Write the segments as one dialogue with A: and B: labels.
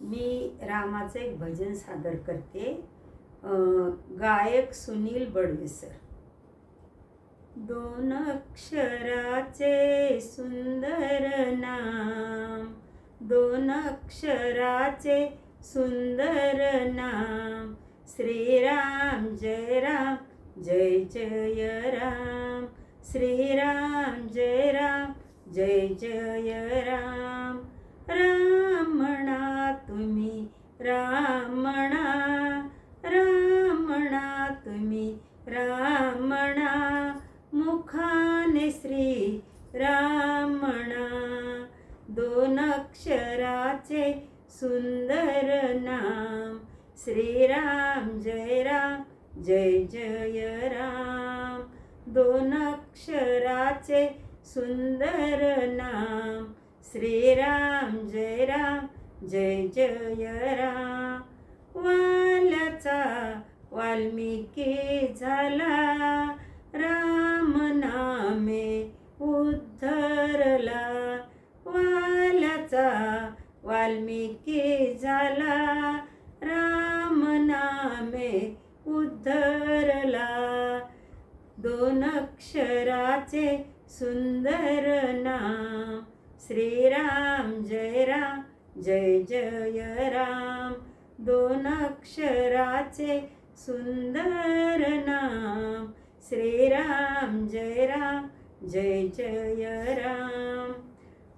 A: मी रामाचं एक भजन सादर करते. गायक सुनील बडवेसर. दोन अक्षराचे सुंदर नाम. दोन अक्षराचे सुंदर नाम. श्रीराम जय राम जय जय राम. श्रीराम जय राम जय जय राम. रामणा राम म्हणा राम म्हणा तुम्ही राम म्हणा मुखाने श्री राम म्हणा दोन अक्षराचे सुंदर नाम. श्रीराम जय राम जय जय राम. दोन अक्षराचे सुंदर नाम. श्रीराम जय राम जय जय राम वाल्याचा वाल्मिकी झाला. राम नामे उद्धरला. वालचा वाल्मिकी झाला. राम नामे उद्धरला. दोन अक्षराचे सुंदर नाम. श्रीराम जय जय जय राम. दोन अक्षराचे सुंदर नाम. श्रीराम जय राम जय जय राम.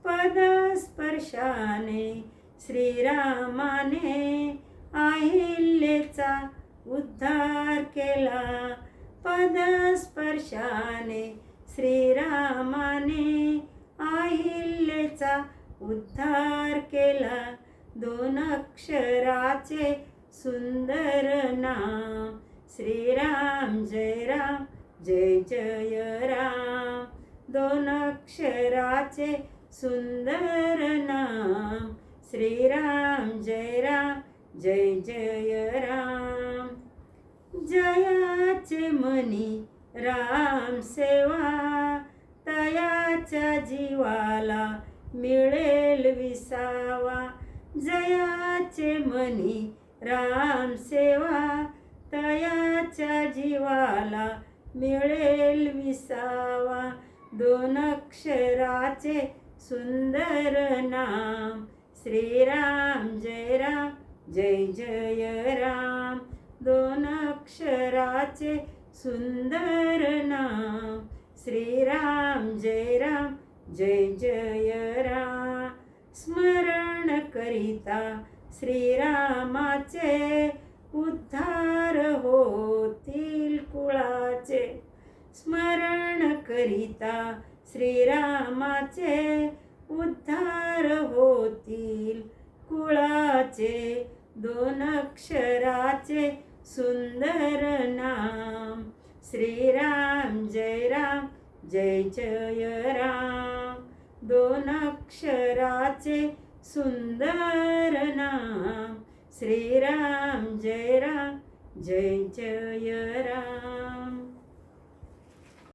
A: पदस्पर्शाने श्रीरामाने अहिल्येचा उद्धार केला. पदस्पर्शाने श्रीरामाने उद्धार केला. दोन अक्षराचे सुंदर नाम. श्रीराम जय राम जय जय राम. दोन अक्षराचे सुंदर नाम. श्रीराम जय राम जय जय राम. जयाचे मनी राम सेवा. तयाच्या जीवाला मिळेल विसावा. जयाचे मनी राम सेवा. तयाच्या जीवाला मिळेल विसावा. दोन अक्षराचे सुंदर नाम. श्रीराम जय राम जय जय राम. दोन अक्षराचे सुंदर नाम. श्रीराम जय राम जय जय राम स्मरण करिता श्रीरामाचे उद्धार होतील कुळाचे. स्मरण करिता श्रीरामाचे उद्धार होतील कुळाचे दोन अक्षराचे सुंदर नाम. श्रीराम जय राम. जय जय राम दोन अक्षराचे सुंदर नाम. श्रीराम जय राम जय जय राम